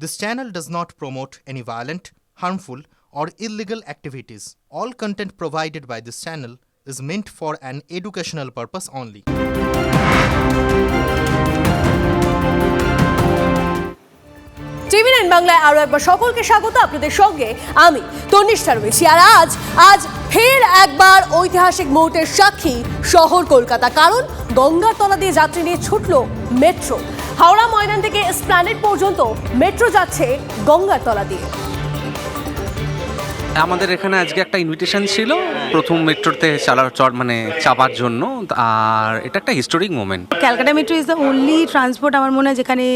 This channel does not promote any violent, harmful, or illegal activities. All content provided by this channel is meant for an educational purpose only. TV nine বাংলায় আরও একবার সকলকে স্বাগত আপনাদের সঙ্গে আমি তনিষ্ঠা রয়েছি আর আজ আজ ফের একবার ঐতিহাসিক মুহূর্তের সাক্ষী শহর কলকাতা কারণ গঙ্গার তলা দিয়ে যাত্রী নিয়ে ছুটল মেট্রো হাওড়া ময়দান থেকে স্প্ল্যানেট পর্যন্ত মেট্রো যাচ্ছে গঙ্গার তলা দিয়ে। আমাদের এখানে আজকে একটা ইনভিটেশন ছিল প্রথম মেট্রোতে চালা চড় মানে চাপার জন্য আর এটা একটা historic moment Calcutta metro is the only transport আমার মনে হয় যেখানে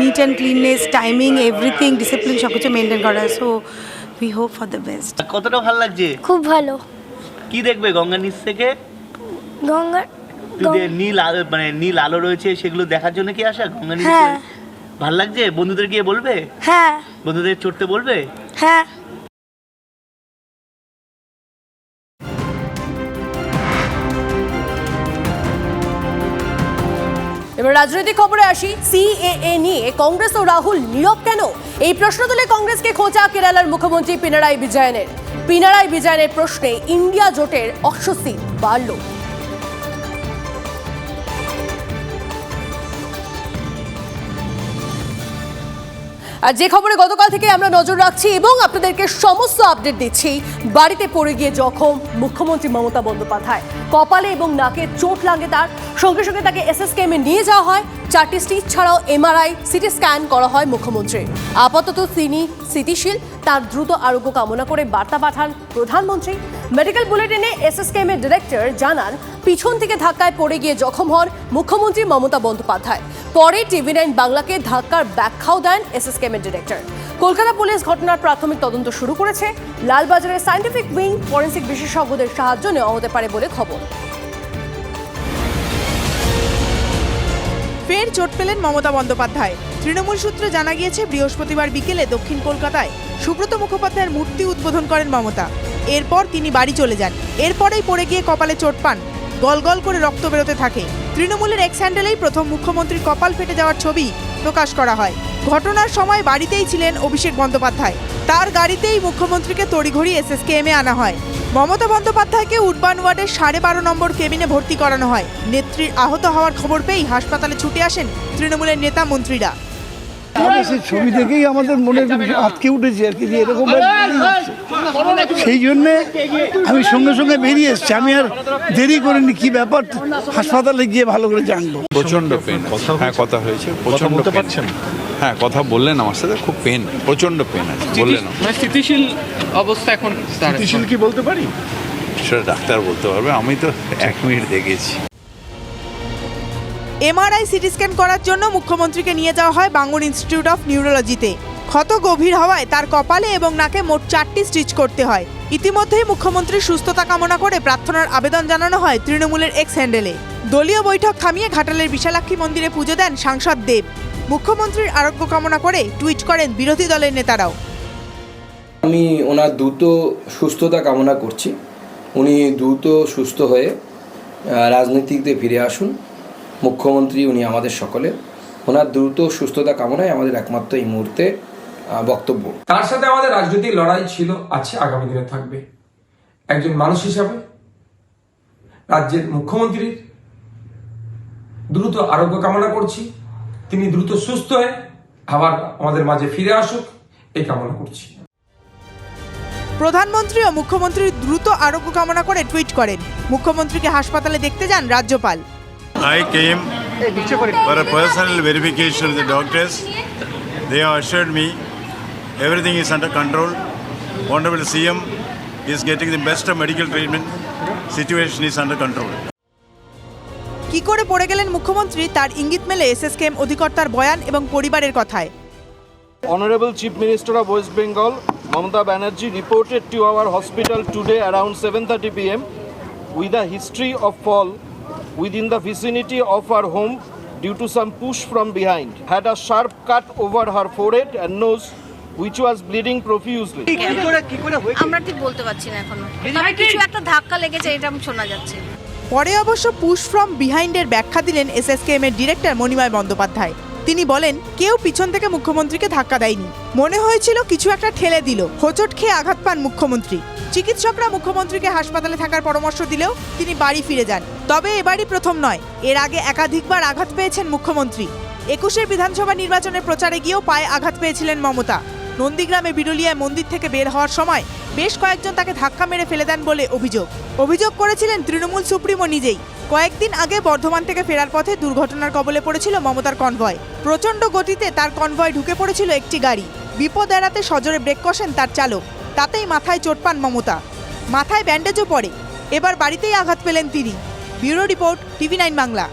neat and cleanness timing everything discipline সব কিছু মেনটেন করা। So we hope for the best কতটা ভালো লাগছে? খুব ভালো। কি দেখবে গঙ্গা নিচ থেকে? গঙ্গার যে নীল আলো মানে নীল আলো রয়েছে সেগুলো দেখার জন্য কি আসা? গঙ্গা হ্যাঁ। ভালো লাগছে? বন্ধুদের গিয়ে বলবে? হ্যাঁ। বন্ধুদের চড়তে বলবে? হ্যাঁ। এবার রাজনৈতিক খবরে আসি। সিএএ নিয়ে কংগ্রেস ও রাহুল নীরব কেন? এই প্রশ্ন তুলে কংগ্রেসকে খোঁচা কেরালার মুখ্যমন্ত্রী পিনারাই বিজয়নের। পিনারাই বিজয়নের প্রশ্নে ইন্ডিয়া জোটের অস্বস্তি বাড়ল। আর যে খবরে গতকাল থেকে আমরা নজর রাখছি এবং আপনাদেরকে সমস্ত আপডেট দিচ্ছি, বাড়িতে পড়ে গিয়ে জখম মুখ্যমন্ত্রী মমতা বন্দ্যোপাধ্যায়। কপালে এবং নাকে চোট লাগে তার, সঙ্গে সঙ্গে তাকে এস এসএসকেএমে নিয়ে যাওয়া হয়। চারটি স্টিচ ছাড়াও এমআরআই, সিটি স্ক্যান করা হয় মুখ্যমন্ত্রীর। আপাতত তিনি স্থিতিশীল, তার দ্রুত আরোগ্য কামনা করে বার্তা পাঠান প্রধানমন্ত্রী। মেডিকেল বুলেটিনে এসএসকেএম এর ডিরেক্টর জানান, পিছন থেকে ধাক্কায় পড়ে গিয়ে জখম হন মুখ্যমন্ত্রী মমতা বন্দ্যোপাধ্যায়। পরে টিভি নাইন বাংলাকে ধাক্কার ব্যাখ্যাও দেন এসএসকেএম এর ডিরেক্টর। কলকাতা পুলিশ ঘটনার প্রাথমিক তদন্ত শুরু করেছে। লালবাজারের সায়েন্টিফিক উইং ফরেন্সিক বিশেষজ্ঞদের সাহায্য নেওয়া হতে পারে বলে খবর। ফের চোট পেলেন মমতা বন্দ্যোপাধ্যায়। তৃণমূল সূত্রে জানা গিয়েছে, বৃহস্পতিবার বিকেলে দক্ষিণ কলকাতায় সুব্রত মুখোপাধ্যায়ের মূর্তি উদ্বোধন করেন মমতা। এরপর তিনি বাড়ি চলে যান। এরপরেই পড়ে গিয়ে কপালে চোট পান। গলগল করে রক্ত বেরোতে থাকে। তৃণমূলের এক্স হ্যান্ডেলেই প্রথম মুখ্যমন্ত্রীর কপাল ফেটে যাওয়ার ছবি প্রকাশ করা হয়। ঘটনার সময় বাড়িতেই ছিলেন অভিষেক বন্দ্যোপাধ্যায়। তার গাড়িতেই মুখ্যমন্ত্রীকে তড়িঘড়ি এসএসকেএমে আনা হয়। মমতা বন্দ্যোপাধ্যায়কে উডবান ওয়ার্ডের সাড়ে বারো নম্বর কেবিনে ভর্তি করানো হয়। নেত্রীর আহত হওয়ার খবর পেয়েই হাসপাতালে ছুটে আসেন তৃণমূলের নেতা মন্ত্রীরা। সেই ছবি দেখেই আমাদের মনে আটকে উঠেছে আর কি যে এরকম সেই জন্যে আমি সঙ্গে সঙ্গে বেরিয়ে এসছি। আমি আর দেরি করিনি কি ব্যাপার? হাসপাতালে গিয়ে ভালো করে জানব। প্রচণ্ড পেন হ্যাঁ কথা হয়েছে প্রচণ্ড পেন হ্যাঁ কথা বললেন আমার সাথে খুব পেন প্রচণ্ড পেন আছে বললেন মানে স্থিতিশীল অবস্থা এখন তার কি বলতে পারি? সেটা ডাক্তার বলতে পারবে আমি তো এক মিনিট দেখেছি এমআরআই সিটি স্ক্যান করার জন্য মুখ্যমন্ত্রীকে নিয়ে যাওয়া হয় বাঙ্গুর ইনস্টিটিউট অফ নিউরোলজিতে ক্ষত গভীর হওয়ায় তার কপালে এবং নাকে মোট চারটি স্টিচ করতে হয়। ইতিমধ্যেই মুখ্যমন্ত্রীর সুস্থতা কামনা করে প্রার্থনার আবেদন জানানো হয় তৃণমূলের এক্স হ্যান্ডেলে দলীয় বৈঠক থামিয়ে ঘাটালের বিশালাক্ষী মন্দিরে পুজো দেন সাংসদ দেব। মুখ্যমন্ত্রীর আরোগ্য কামনা করে টুইট করেন বিরোধী দলের নেতারাও। আমি ওনার দ্রুত সুস্থতা কামনা করছি। উনি দ্রুত সুস্থ হয়ে রাজনীতিতে ফিরে আসুন। মুখ্যমন্ত্রী উনি আমাদের সকলে। ওনার দ্রুত সুস্থতা কামনায় আমাদের একমাত্র এই মুহূর্তে বক্তব্য। তার সাথে আমাদের রাজনৈতিক লড়াই ছিল আছে আগামী দিনে থাকবে। একজন মানুষ হিসাবে রাজ্যের মুখ্যমন্ত্রীর দ্রুত আরোগ্য কামনা করছি। তিনি দ্রুত সুস্থ হয়ে আবার আমাদের মাঝে ফিরে আসুক এই কামনা করছি। প্রধানমন্ত্রী ও মুখ্যমন্ত্রীর দ্রুত আরোগ্য কামনা করে টুইট করেন। মুখ্যমন্ত্রীকে হাসপাতালে দেখতে যান রাজ্যপাল। I came for a personal verification of the doctors. They have assured me everything is under control. Honorable CM is getting the best of medical treatment. Situation is under control. কি করে পড়ে গেলেন মুখ্যমন্ত্রী তার ইঙ্গিত মেলে এসএসকেএম অধিকর্তার বয়ান এবং পরিবারের কথায় Honorable Chief Minister of West Bengal, Mamata Banerjee, reported to our hospital today around 7:30 p.m. with a history of fall within the vicinity of her home due to some push from behind. Had a sharp cut over her forehead and nose, which was bleeding profusely. আমরা ঠিক বলতে পারছি না এখনও তবে কিছু একটা ধাক্কা লেগেছে এটা শোনা যাচ্ছে পরে অবশ্য পুশ ফ্রম বিহাইন্ডের ব্যাখ্যা দিলেন এসএসকেএম এর ডিরেক্টর মণিময় বন্দ্যোপাধ্যায় তিনি বলেন, কেউ পিছন থেকে মুখ্যমন্ত্রীকে ধাক্কা দেয়নি। মনে হয়েছিল কিছু একটা ঠেলে দিল। হোচট খেয়ে আঘাত পান মুখ্যমন্ত্রী। চিকিৎসকরা মুখ্যমন্ত্রীকে হাসপাতালে থাকার পরামর্শ দিলেও তিনি বাড়ি ফিরে যান। তবে এবারই প্রথম নয়, এর আগে একাধিকবার আঘাত পেয়েছেন মুখ্যমন্ত্রী। একুশের বিধানসভা নির্বাচনের প্রচারে গিয়েও পায়ে আঘাত পেয়েছিলেন মমতা। নন্দীগ্রামে বিরুলিয়ায় মন্দির থেকে বের হওয়ার সময় বেশ কয়েকজন তাকে ধাক্কা মেরে ফেলে দেন বলে অভিযোগ। অভিযোগ করেছিলেন তৃণমূল সুপ্রিমো নিজেই। কয়েকদিন আগে বর্ধমান থেকে ফেরার পথে দুর্ঘটনার কবলে পড়েছিল মমতার কনভয়। প্রচণ্ড গতিতে তার কনভয় ঢুকে পড়েছিল একটি গাড়ি। বিপদ এড়াতে সজোরে ব্রেক কষেন তার চালক। তাতেই মাথায় চোট পান মমতা। মাথায় ব্যান্ডেজও পড়ে। এবার বাড়িতেই আঘাত পেলেন তিনি। Bureau report TV nine Bangla.